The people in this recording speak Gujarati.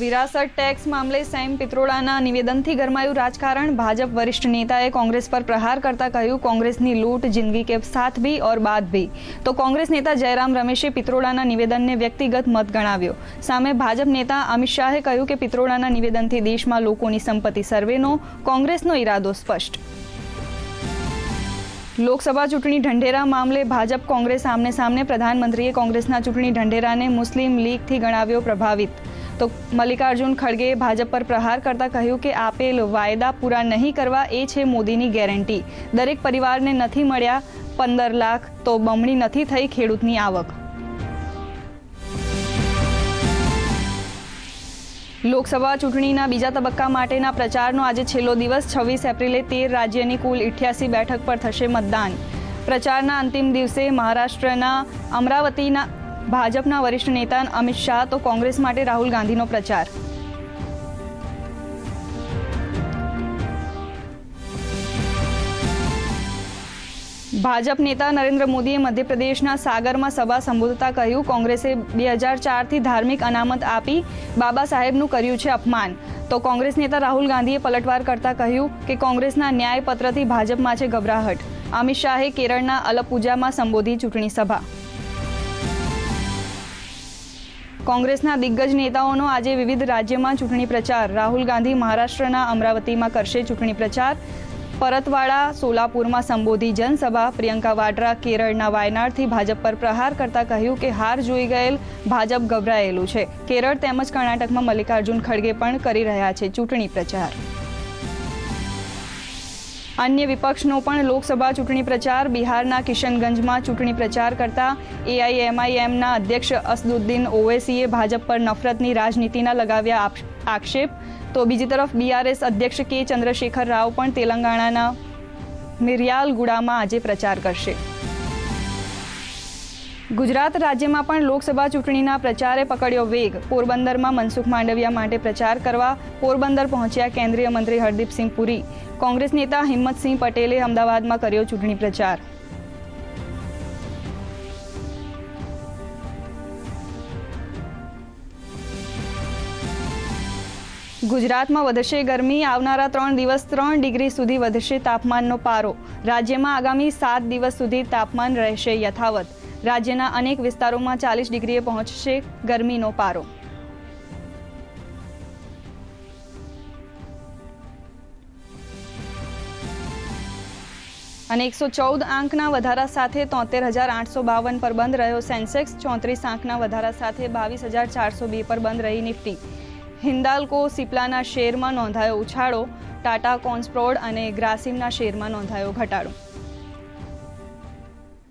વિરાસત ટેક્સ મામલે સેમ પિત્રોડાના નિવેદનથી ગરમાયું રાજકારણ. ભાજપ વરિષ્ઠ નેતાએ કોંગ્રેસ પર પ્રહાર કરતા કહ્યું, કોંગ્રેસની લૂંટ જિંદગી કે સાથ ભી ઓર બાદ ભી. તો કોંગ્રેસ નેતા જયરામ રમેશે પિત્રોડાના નિવેદનને વ્યક્તિગત મત ગણાવ્યો. સામે ભાજપ નેતા અમિત શાહે કહ્યું કે પિત્રોડાના નિવેદનથી દેશમાં લોકોની સંપત્તિ સર્વેનો, કોંગ્રેસનો ઈરાદો સ્પષ્ટ. લોકસભા ચૂંટણી ઢંઢેરા મામલે ભાજપ કોંગ્રેસ આમને સામને પ્રધાનમંત્રીએ કોંગ્રેસના ચૂંટણી ઢંઢેરાને મુસ્લિમ લીગથી ગણાવ્યો પ્રભાવિત. તો મલ્લિકાર્જુન ખડગેએ ભાજપ પર પ્રહાર કરતા કહ્યું કે આપેલ વાયદા પૂરા નહીં કરવા એ છે મોદીની ગેરંટી. દરેક પરિવારને નથી મળ્યા પંદર લાખ તો બમણી નથી થઈ ખેડૂતની આવક. લોકસભા ચૂંટણીના બીજા તબક્કા માટેના પ્રચારનો આજે છેલ્લો દિવસ, છવ્વીસ એપ્રિલે તેર રાજ્યની કુલ ઇઠ્યાસી બેઠક પર થશે મતદાન. પ્રચારના અંતિમ દિવસે મહારાષ્ટ્રના અમરાવતીના ભાજપના વરિષ્ઠ નેતા અમિત શાહ, તો કોંગ્રેસ માટે રાહુલ ગાંધીનો પ્રચાર. ભાજપ નેતા નરેન્દ્ર મોદીએ મધ્યપ્રદેશના સાગરમાં સભા સંબોધતા કહ્યું, કોંગ્રેસે બે હજાર ચારથી ધાર્મિક અનામત આપી બાબા સાહેબનું કર્યું છે અપમાન. તો કોંગ્રેસ નેતા રાહુલ ગાંધીએ પલટવાર કરતા કહ્યું કે કોંગ્રેસના ન્યાયપત્રથી ભાજપમાં છે ગભરાહટ. અમિત શાહે કેરળના અલપૂજામાં સંબોધી ચૂંટણી સભા. કોંગ્રેસના દિગ્ગજ નેતાઓનો આજે વિવિધ રાજ્યમાં ચૂંટણી પ્રચાર. રાહુલ ગાંધી મહારાષ્ટ્રના અમરાવતીમાં કરશે ચૂંટણી પ્રચાર. પરતવાડા, સોલાપુરમાં સંબોધી જનસભા. પ્રિયંકા વાડરા કેરળના વાયનાડથી ભાજપ પર પ્રહાર કરતા કહ્યું કે હાર જોઈ ગયેલ ભાજપ ગભરાયેલું છે. કેરળ તેમજ કર્ણાટકમાં મલ્લિકાર્જુન ખડગે પણ કરી રહ્યા છે ચૂંટણી પ્રચાર. અન્ય વિપક્ષનો પણ લોકસભા ચૂંટણી પ્રચાર. બિહારના કિશનગંજમાં ચૂંટણી પ્રચાર કરતા એઆઈએમઆઈએમના અધ્યક્ષ અસદુદ્દીન ઓવૈસીએ ભાજપ પર નફરતની રાજનીતિના લગાવ્યા આક્ષેપ. તો બીજી તરફ બીઆરએસ અધ્યક્ષ કે ચંદ્રશેખર રાવ પણ તેલંગાણાના મિરિયાલગુડામાં આજે પ્રચાર કરશે. ગુજરાત રાજ્યમાં પણ લોકસભા ચૂંટણીના પ્રચારે પકડ્યો વેગ. પોરબંદરમાં મનસુખ માંડવિયા માટે પ્રચાર કરવા પોરબંદર પહોંચ્યા કેન્દ્રીય મંત્રી હરદીપસિંહ પુરી. કોંગ્રેસ નેતા હિંમતસિંહ પટેલે અમદાવાદમાં કર્યો ચૂંટણી પ્રચાર. ગુજરાતમાં વધશે ગરમી. આવનારા ત્રણ દિવસ ત્રણ ડિગ્રી સુધી વધશે તાપમાનનો પારો. રાજ્યમાં આગામી સાત દિવસ સુધી તાપમાન રહેશે યથાવત. રાજ્યના અનેક વિસ્તારોમાં ચાલીસ ડિગ્રીએ પહોંચશે ગરમીનો પારો. અને એકસો ચૌદ આંકના વધારા સાથે તોતેર હજાર આઠસો બાવન પર બંધ રહ્યો સેન્સેક્સ, ચોત્રીસ આંકના વધારા સાથે બાવીસ હજાર ચારસો બે પર બંધ રહી નિફ્ટી. હિન્દાલ્કો સિપ્લાના શેરમાં નોંધાયો ઉછાળો, ટાટા કોન્સપ્રોડ અને ગ્રાસિમના શેરમાં નોંધાયો ઘટાડો.